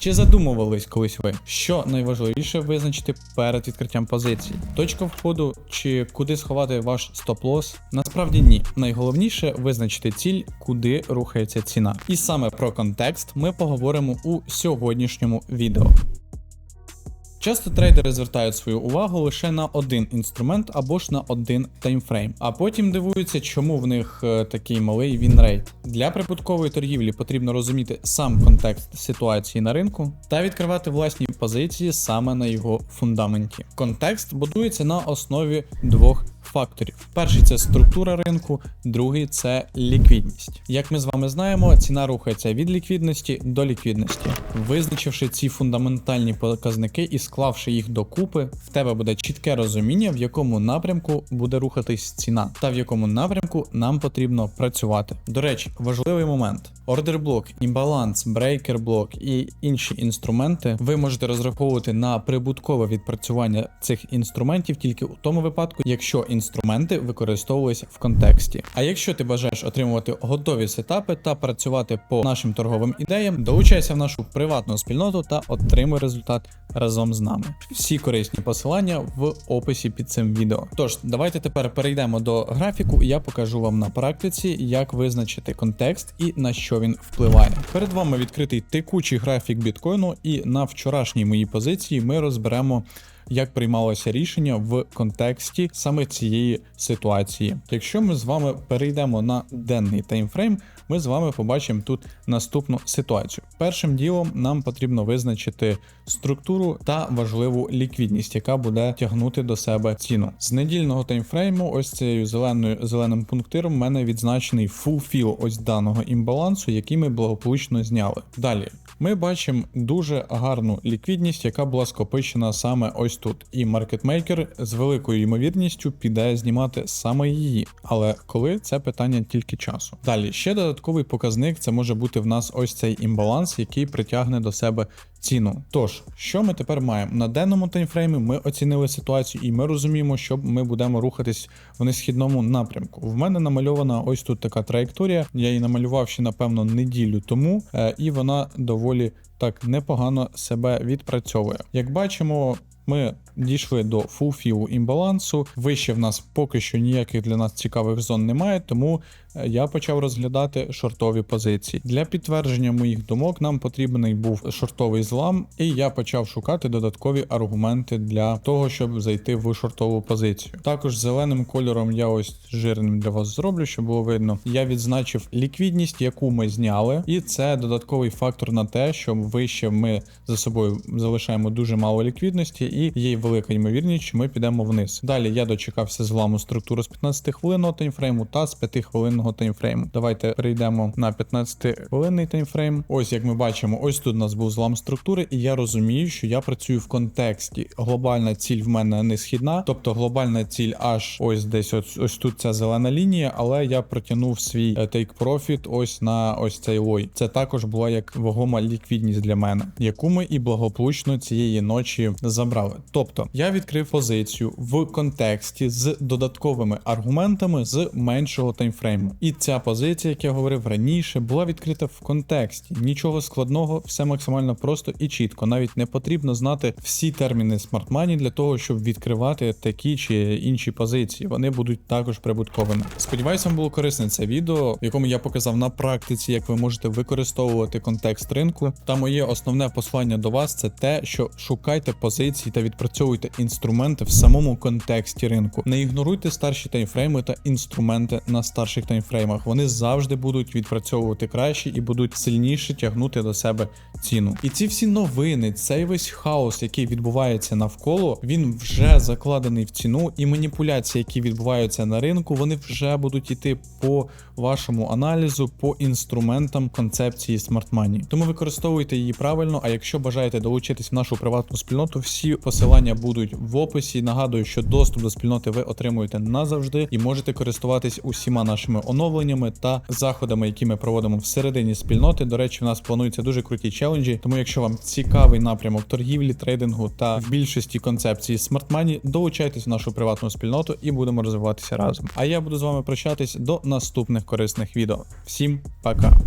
Чи задумувались колись ви, що найважливіше визначити перед відкриттям позиції? Точка входу чи куди сховати ваш стоп-лос? Насправді ні. Найголовніше визначити ціль, куди рухається ціна. І саме про контекст ми поговоримо у сьогоднішньому відео. Часто трейдери звертають свою увагу лише на один інструмент або ж на один таймфрейм, а потім дивуються, чому в них е, такий малий вінрейт. Для прибуткової торгівлі потрібно розуміти сам контекст ситуації на ринку та відкривати власні позиції саме на його фундаменті. Контекст будується на основі двох факторів: перший це структура ринку, другий це ліквідність. Як ми з вами знаємо, ціна рухається від ліквідності до ліквідності. Визначивши ці фундаментальні показники і склавши їх докупи, в тебе буде чітке розуміння, в якому напрямку буде рухатись ціна, та в якому напрямку нам потрібно працювати. До речі, важливий момент: ордер блок, імбаланс, брейкер блок і інші інструменти ви можете розраховувати на прибуткове відпрацювання цих інструментів тільки у тому випадку, якщо інструменти використовувалися в контексті. А якщо ти бажаєш отримувати готові сетапи та працювати по нашим торговим ідеям, долучайся в нашу приватну спільноту та отримуй результат разом з нами. Всі корисні посилання в описі під цим відео. Тож, давайте тепер перейдемо до графіку, я покажу вам на практиці, як визначити контекст і на що він впливає. Перед вами відкритий текучий графік біткоїну, і на вчорашній моїй позиції ми розберемо. Як приймалося рішення в контексті саме цієї ситуації? Якщо ми з вами перейдемо на денний таймфрейм, ми з вами побачимо тут наступну ситуацію. Першим ділом нам потрібно визначити структуру та важливу ліквідність, яка буде тягнути до себе ціну. З недільного таймфрейму, ось цією зеленою зеленим пунктиром, в мене відзначений фулфіл ось даного імбалансу, який ми благополучно зняли. Далі. Ми бачимо дуже гарну ліквідність, яка була скопичена саме ось тут. І маркетмейкер з великою ймовірністю піде знімати саме її. Але коли це питання тільки часу. Далі ще додатковий показник це може бути в нас ось цей імбаланс, який притягне до себе ціну. Тож, що ми тепер маємо? На денному таймфреймі ми оцінили ситуацію, і ми розуміємо, що ми будемо рухатись в несхідному напрямку. В мене намальована ось тут така траєкторія. Я її намалював ще, напевно, неділю тому, е, і вона доволі так непогано себе відпрацьовує. Як бачимо, ми дійшли до фулфілу імбалансу. Вище в нас поки що ніяких для нас цікавих зон немає, тому е, я почав розглядати шортові позиції. Для підтвердження моїх думок нам потрібний був шортовий злам, і я почав шукати додаткові аргументи для того, щоб зайти в шортову позицію. Також зеленим кольором я ось жирним для вас зроблю, щоб було видно. Я відзначив ліквідність, яку ми зняли, і це додатковий фактор на те, що вище ми за собою залишаємо дуже мало ліквідності, і є велика ймовірність, що ми підемо вниз. Далі я дочекався зламу структури з 15 хвилинного таймфрейму та з 5 хвилинного таймфрейму. Давайте перейдемо на 15 хвилинний таймфрейм. Ось як ми бачимо, ось тут у нас був злам структури, і я розумію, що я працюю в контексті. Глобальна ціль в мене не східна, тобто глобальна ціль аж ось десь ось, ось тут ця зелена лінія, але я протягнув свій е, take profit ось на ось цей лой. Це також була як вагома ліквідність для мене, яку ми і благополучно цієї ночі забрали. Тобто я відкрив позицію в контексті з додатковими аргументами з меншого таймфрейму. І ця позиція, як я говорив раніше, була відкрита в контексті. Нічого складного, все максимально просто і чітко. Навіть не потрібно знати всі терміни Money для того, щоб відкривати такі чи інші позиції. Вони будуть також прибутковими. Сподіваюся, вам було корисне це відео, в якому я показав на практиці, як ви можете використовувати контекст ринку. Та моє основне послання до вас це те, що шукайте позиції та відпрацьовуйте інструменти в самому контексті ринку. Не ігноруйте старші таймфрейми та інструменти на старших таймфреймах. Вони завжди будуть відпрацьовувати краще і будуть сильніше тягнути до себе ціну. І ці всі новини, цей весь хаос, який відбувається навколо, він вже закладений в ціну, і маніпуляції, які відбуваються на ринку, вони вже будуть йти по вашому аналізу, по інструментам концепції Money. Тому використовуйте її правильно. А якщо бажаєте долучитись в нашу приватну спільноту, всі посилання будуть в описі. Нагадую, що доступ до спільноти ви отримуєте назавжди і можете користуватись усіма нашими оновленнями та заходами, які ми проводимо всередині спільноти. До речі, в нас плануються дуже круті челенджі. Тому, якщо вам цікавий напрямок торгівлі, трейдингу та в більшості концепції Money, долучайтесь в нашу приватну спільноту і будемо розвиватися разом. А я буду з вами прощатись до наступних корисних відео. Всім пока!